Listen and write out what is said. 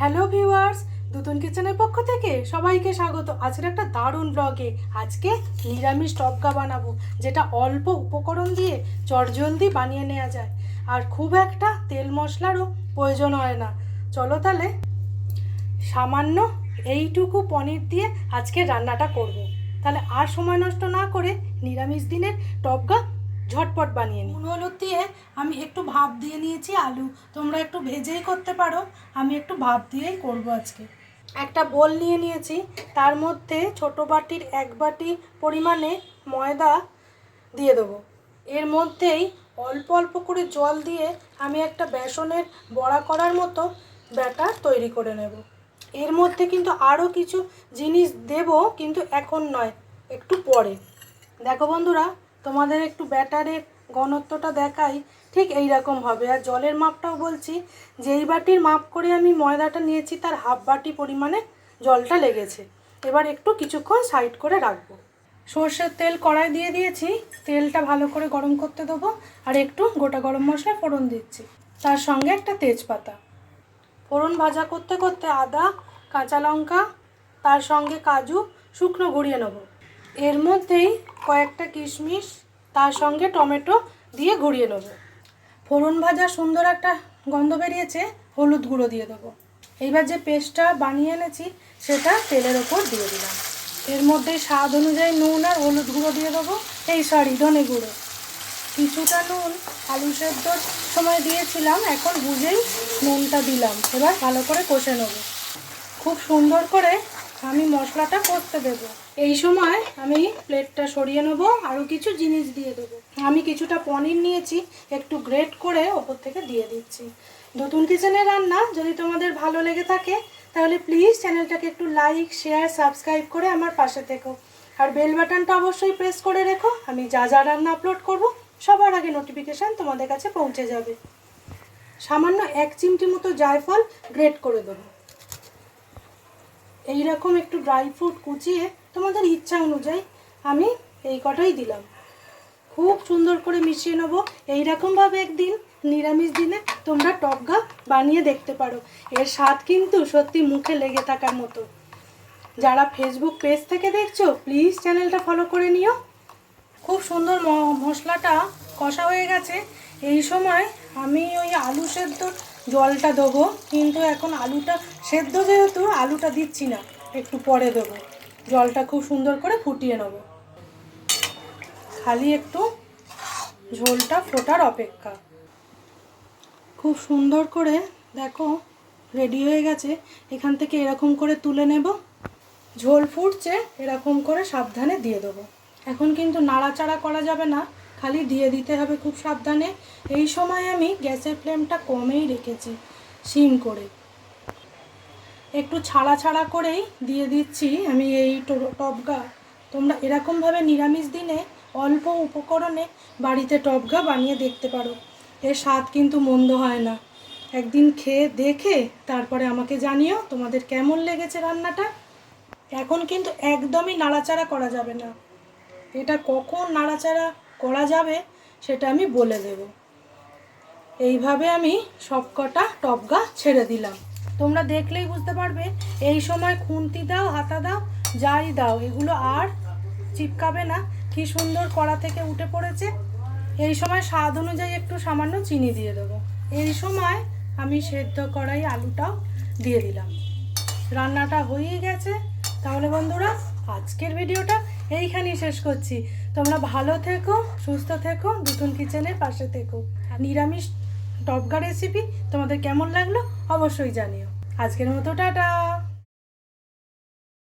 Hello viewers দুতুন কিচেনের পক্ষ থেকে সবাইকে স্বাগত। আজকের একটা দারুণ ব্লগে আজকে নিরামিষ টপকা বানাবো, যেটা অল্প উপকরণ দিয়ে চটজলদি বানিয়ে নেওয়া যায়। আর খুব একটা তেল মশলারও প্রয়োজন হয় না। চলো তাহলে সামান্য এইটুকু পনির দিয়ে আজকে রান্নাটা করব। তাহলে আর সময় নষ্ট না করে নিরামিষ দিনের টপকা ঝটপট বানিয়ে নিই। নুন, হলুদ দিয়ে আমি একটু ভাপ দিয়ে নিয়েছি, আলু। তোমরা একটু ভেজেই করতে পারো। আমি একটু ভাপ দিয়েই করব আজকে। একটা বোল নিয়ে নিয়েছি। তার মধ্যে ছোট বাটির এক বাটি পরিমাণে ময়দা দিয়ে দেবো। এর মধ্যেই অল্প অল্প করে জল দিয়ে আমি একটা বেসনের বড়া করার মতো ব্যাটার তৈরি করে নেব। এর মধ্যে কিন্তু আরও কিছু জিনিস দেব, কিন্তু এখন নয়, একটু পরে। দেখো বন্ধুরা তোমাদের একটু ব্যাটারের ঘনত্বটা দেখাই, ঠিক এই রকম হবে। আর জলের মাপটাও বলছি, যেই বাটির মাপ করে আমি ময়দাটা নিয়েছি, তার হাফ বাটি পরিমাণে জলটা লেগেছে। এবার একটু কিছুক্ষণ সাইড করে রাখব। সর্ষের তেল কড়াই দিয়ে দিয়েছি, তেলটা ভালো করে গরম করতে দেবো, আর একটু গোটা গরম মশলা ফোড়ন দিচ্ছি। তার সঙ্গে একটা তেজপাতা। ফোড়ন ভাজা করতে করতে আদা, কাঁচা লঙ্কা, তার সঙ্গে কাজু, শুকনো গুঁড়িয়ে নেব। এর মধ্যেই কয়েকটা কিশমিশ, তার সঙ্গে টমেটো দিয়ে ঘুরিয়ে নেব। ফোড়ন ভাজা সুন্দর একটা গন্ধ বেরিয়েছে, হলুদ গুঁড়ো দিয়ে দেবো। এইবার যে পেস্টটা বানিয়ে এনেছি, সেটা তেলের ওপর দিয়ে দিলাম। এর মধ্যে স্বাদ অনুযায়ী নুন আর হলুদ গুঁড়ো দিয়ে দেবো, এই সরি, ধনে গুঁড়ো। কিছুটা নুন আলু সেদ্ধর সময় দিয়েছিলাম, এখন বুঝেই নুনটা দিলাম। এবার ভালো করে কষে নেব। খুব সুন্দর করে আমি মশলাটা করতে দেব। এই সময় আমি প্লেটটা সরিয়ে নেব, আরও কিছু জিনিস দিয়ে দেবো। আমি কিছুটা পনির নিয়েছি, একটু গ্রেট করে ওপর থেকে দিয়ে দিচ্ছি। নতুন কিচেনের রান্না, যদি তোমাদের ভালো লেগে থাকে, তাহলে প্লিজ চ্যানেলটাকে একটু লাইক, শেয়ার, সাবস্ক্রাইব করে আমার পাশে থেকো। আর বেল বাটনটা অবশ্যই প্রেস করে রেখো। আমি যা যা রান্না আপলোড করব, সবার আগে নোটিফিকেশান তোমাদের কাছে পৌঁছে যাবে। সামান্য এক চিমটি মতো জায়ফল গ্রেট করে দেবো। এইরকম একটু ড্রাই ফ্রুট কুচিয়ে তোমাদের ইচ্ছা অনুযায়ী আমি এই কটাই দিলাম। খুব সুন্দর করে মিশিয়ে নেব। এইরকমভাবে একদিন, নিরামিষ দিনে তোমরা টপগা বানিয়ে দেখতে পারো। এর স্বাদ কিন্তু সত্যি মুখে লেগে থাকার মতো। যারা ফেসবুক পেজ থেকে দেখছ প্লিজ চ্যানেলটা ফলো করে নিও। খুব সুন্দর মশলাটা কষা হয়ে গেছে। এই সময় আমি ওই আলু সেদ্ধ জলটা দেবো, কিন্তু এখন আলুটা সেদ্ধ যেহেতু, আলুটা দিচ্ছি না, একটু পরে দেবো। জলটা খুব সুন্দর করে ফুটিয়ে নেব। খালি একটু ঝোলটা ফোটার অপেক্ষা। খুব সুন্দর করে দেখো রেডি হয়ে গেছে। এখান থেকে এরকম করে তুলে নেব। ঝোল ফুটছে, এরকম করে সাবধানে দিয়ে দেবো। এখন কিন্তু নাড়াচাড়া করা যাবে না। খালি দিয়ে দিতে হবে খুব সাবধানে। এই সময় আমি গ্যাসের ফ্লেমটা কমেই রেখেছি সিম করে। একটু ছাড়া ছাড়া করেই দিয়ে দিচ্ছি আমি এই টপগা তোমরা এরকমভাবে নিরামিষ দিনে অল্প উপকরণে বাড়িতে টপগা বানিয়ে দেখতে পারো। এর স্বাদ কিন্তু মন্দ হয় না। একদিন খেয়ে দেখে তারপরে আমাকে জানিও তোমাদের কেমন লেগেছে রান্নাটা। এখন কিন্তু একদমই নাড়াচাড়া করা যাবে না। এটা কখন নাড়াচাড়া করা যাবে সেটা আমি বলে দেব। এইভাবে আমি সবকটা টপগা ছেড়ে দিলাম। তোমরা দেখলেই বুঝতে পারবে, এই সময় খুন্তি দাও হাতা দাও, যাই দাও, এগুলো আর চিপকাবে না। কি সুন্দর কড়া থেকে উঠে পড়েছে। এই সময় স্বাদ অনুযায়ী একটু সামান্য চিনি দিয়ে দেবো। এই সময় আমি সেদ্ধ করাই আলুটাও দিয়ে দিলাম। রান্নাটা হয়েই গেছে। তাহলে বন্ধুরা, আজকের ভিডিওটা এইখানেই শেষ করছি। তোমরা ভালো থেকো সুস্থ থেকো দুতুন কিচেনের পাশে থেকো। আর নিরামিষ টপকা রেসিপি তোমাদের কেমন লাগল অবশ্যই জানিও। আজকের মতো টাটা।